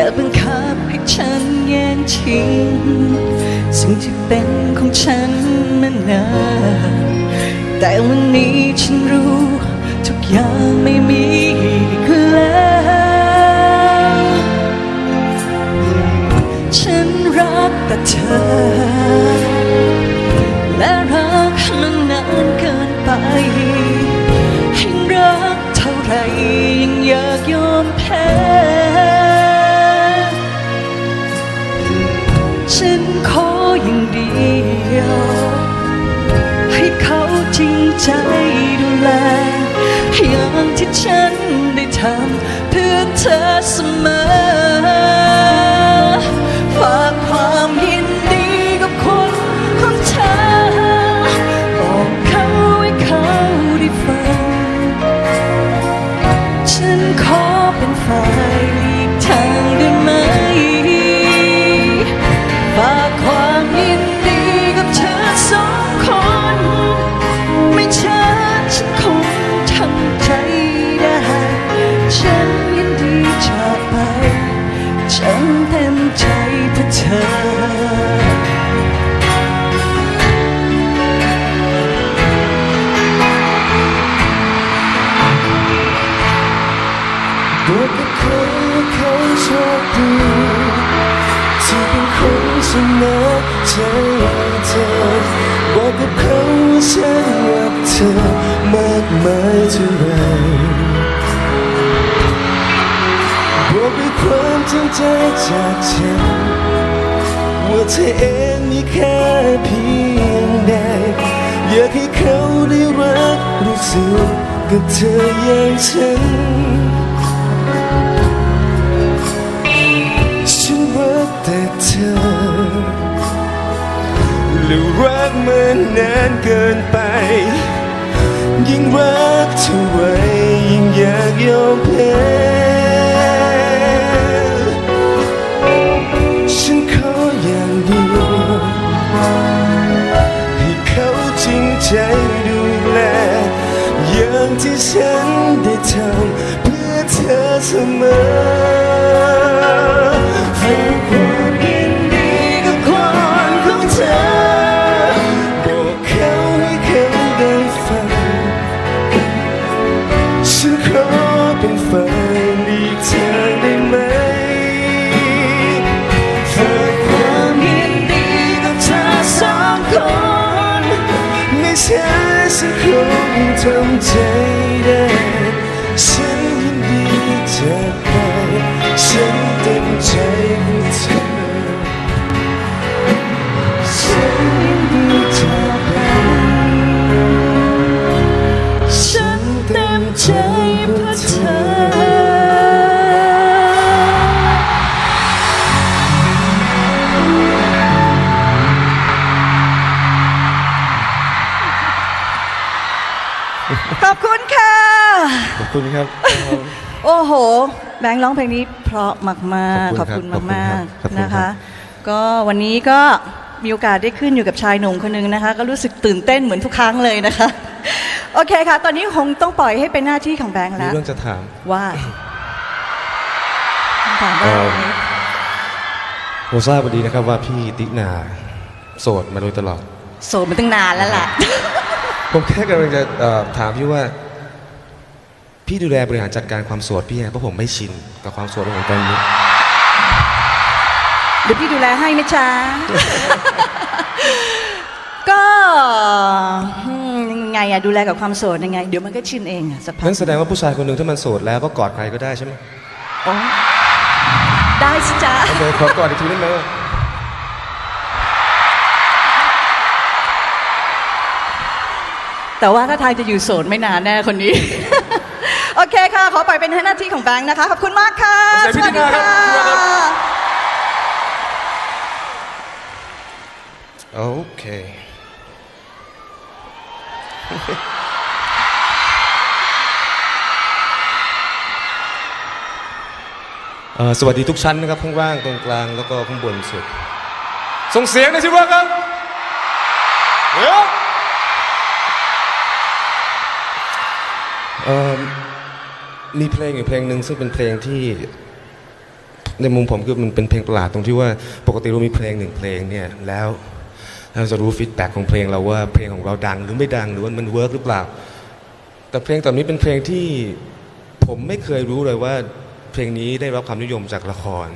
อย่าบังคับให้ฉันแย่งชิงสิ่งที่เป็นของฉันมานานแต่วันนี้ฉันรู้ทุกอย่างไม่มีอีกแล้ว ฉันรักแต่เธอ เคนชนะใจเธอบอกกับเขาว่าฉันรักเธอมากมายเท่าไรบอกด้วยความจริงใจจากฉันว่าเธอเองมีค่าเพียงใดอยากให้เขาได้รักรู้สึกกับเธออย่างฉัน แต่เธอและรักมันนานเกินไป ยิ่งรักเท่าไรยิ่งอยากยอมแพ้ฉันขออย่างเดียวให้เขาจริงใจดูแลอย่างที่ฉันได้ทำเพื่อเธอเสมอ แค่สักคงทำใจได้ ขอบคุณค่ะ ขอบคุณครับ โอ้โห แบงค์ร้องเพลงนี้เพราะมากๆขขออบบคุคุณณครับมากขอบคุณครับๆนะคะ ก็วันนี้ก็มีโอกาสได้ขึ้นอยู่กับชายหนุ่มคนหนึงนะคะ ก็รู้สึกตื่นเต้นเหมือนทุกครั้งเลยนะคะ โอเคค่ะ ตอนนี้คงต้องปล่อยให้เป็นหน้าที่ของแบงค์มีแล้ว เรื่องจะถาม ว่าถามว่าอะไรผมทราบดีนะครับว่าพี่ตินาโสดมาโดยตลอด โสดมาตั้งนานแล้วล่ะ ผมแค่กำลังจะเอ่อถามพี่ว่า พี่ดูแลบริหารจัดการความโสดพี่ไงเพราะผมไม่ชินกับความโสดของผมตอนนี้เดี๋ยวพี่ดูแลให้นะจ๊ะก็อืมยังไงอะดูแลกับความโสดยังไง เดี๋ยวมันก็ชินเองอะสักพักนั่นแสดงว่าผู้ชายคนหนึ่งถ้ามันโสดแล้วก็กอดใครก็ได้ใช่ไหมโอ๊ยได้สิจ๊ะโอเคขอกอดอีกทีได้ไหม แต่ว่าถ้าทางจะอยู่โสดไม่นานแน่คนนี้ โอเคค่ะ ขอปล่อยเป็นหน้าที่ของแบงค์นะคะ ขอบคุณมากค่ะ ขอบคุณพี่ตินาครับขอบคุณครับโอเคเอ่อสวัสดีทุกชั้นนะครับ ข้างล่างตรงกลางแล้วก็ข้างบนสุด ส่งเสียงหน่อยสิว่าครับเดี๋ยว มีเพลงอยู่เพลงหนึ่งซึ่งเป็นเพลงที่ในมุมผมคือมันเป็นเพลงประหลาดตรงที่ว่าปกติเรามีเพลงหนึ่งเพลงเนี่ยแล้วเราจะรู้ฟีดแบ็กของเพลงเราว่าเพลงของเราดังหรือไม่ดังหรือว่ามันเวิร์กหรือเปล่า แต่เพลงตอนนี้เป็นเพลงที่ผมไม่เคยรู้เลยว่าเพลงนี้ได้รับความนิยมจากละคร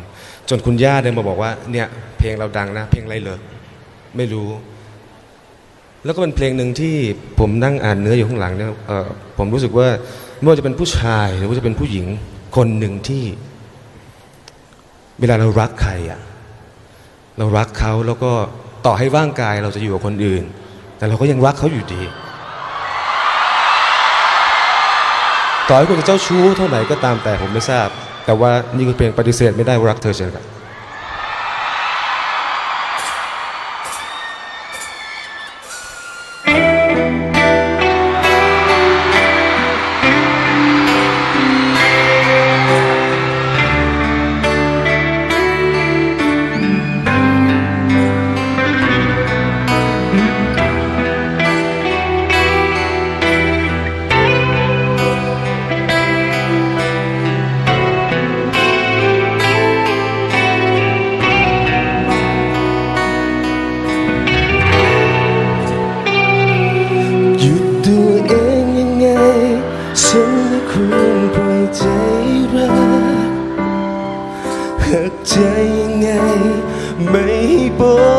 จนคุณย่าเดินมาบอกว่าเนี่ยเพลงเราดังนะ เพลงอะไรเหรอไม่รู้ แล้วก็เป็นเพลงหนึ่งที่ผมนั่งอ่านเนื้ออยู่ข้างหลังเนี่ยผมรู้สึกว่าไม่ว่าจะเป็นผู้ชายหรือว่าจะเป็นผู้หญิงคนหนึ่งที่ เวลาเรารักใครอะเรารักเขาแล้วก็ต่อให้ร่างกายเราจะอยู่กับคนอื่น แต่เราก็ยังรักเขาอยู่ดี ต่อให้คุณจะเจ้าชู้เท่าไหร่ก็ตามแต่ผมไม่ทราบ แต่ว่านี่คือเพลงปฏิเสธไม่ได้ว่ารักเธอเช่นกัน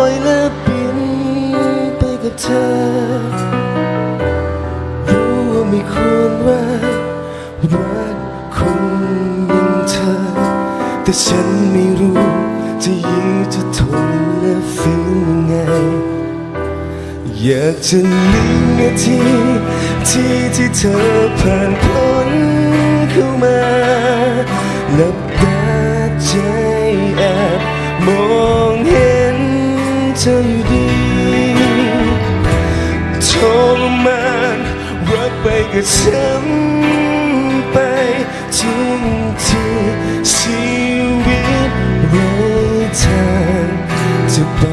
ยและบินไปกับเธอ รู้ว่าไม่ควรรักรักคนอย่างเธอ แต่ฉันไม่รู้จะยื้อจะทนและฝืนยังไง อยากจะลืมนาทีที่ที่เธอผ่านพ้นเข้ามาหลับ ฉันไปทุกทีชีวิตไร้ทางจะไป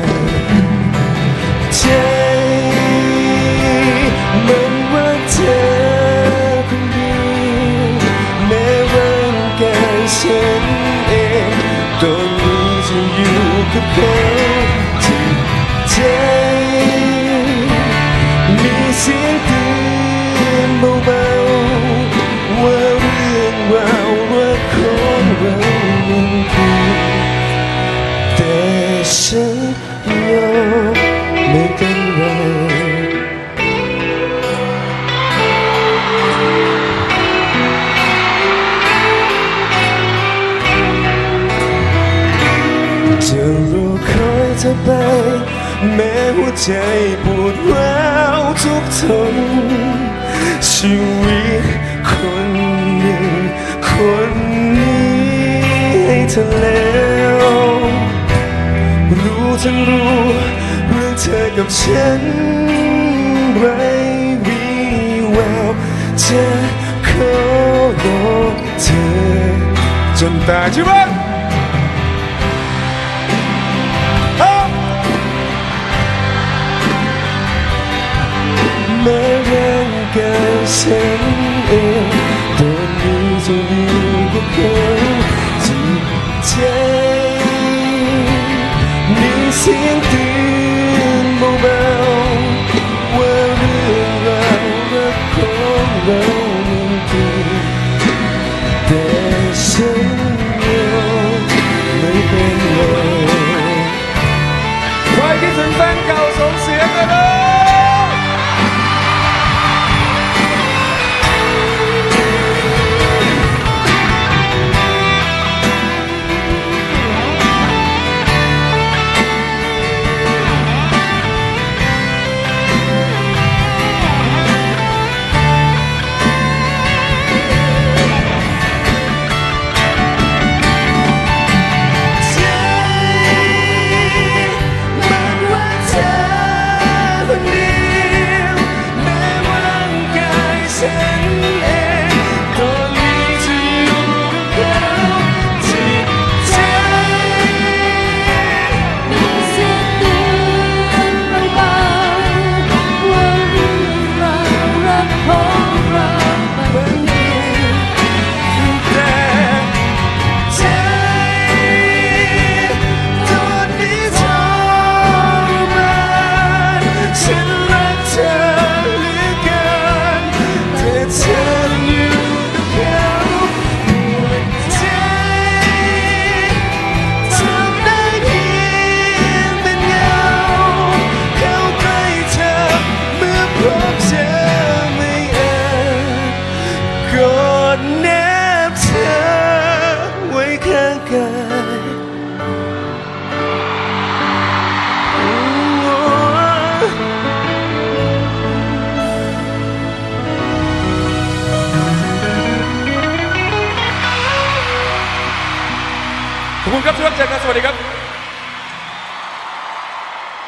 เบาๆว่าเรื่องราวรักของเรามันคือแต่ฉันยอมไม่เป็นไรจะรอคอยเธอไป แม้หัวใจปวดร้าวทุกทน ชีวิตคนหนึ่ง คนนี้ให้เธอแล้วรู้ทั้งรู้เรื่องเธอกับฉันไรวีแววจะขอบอกเธอ จนตายใช่ไหมเอ้าแม้ร่างกายฉันเองตอนนี้จะว่างเตือนเบาๆว่าเรื่องรา วรักของเรามันคือแต่ฉันยอมไม่เป็นไรใครคิดถึงแฟนเก่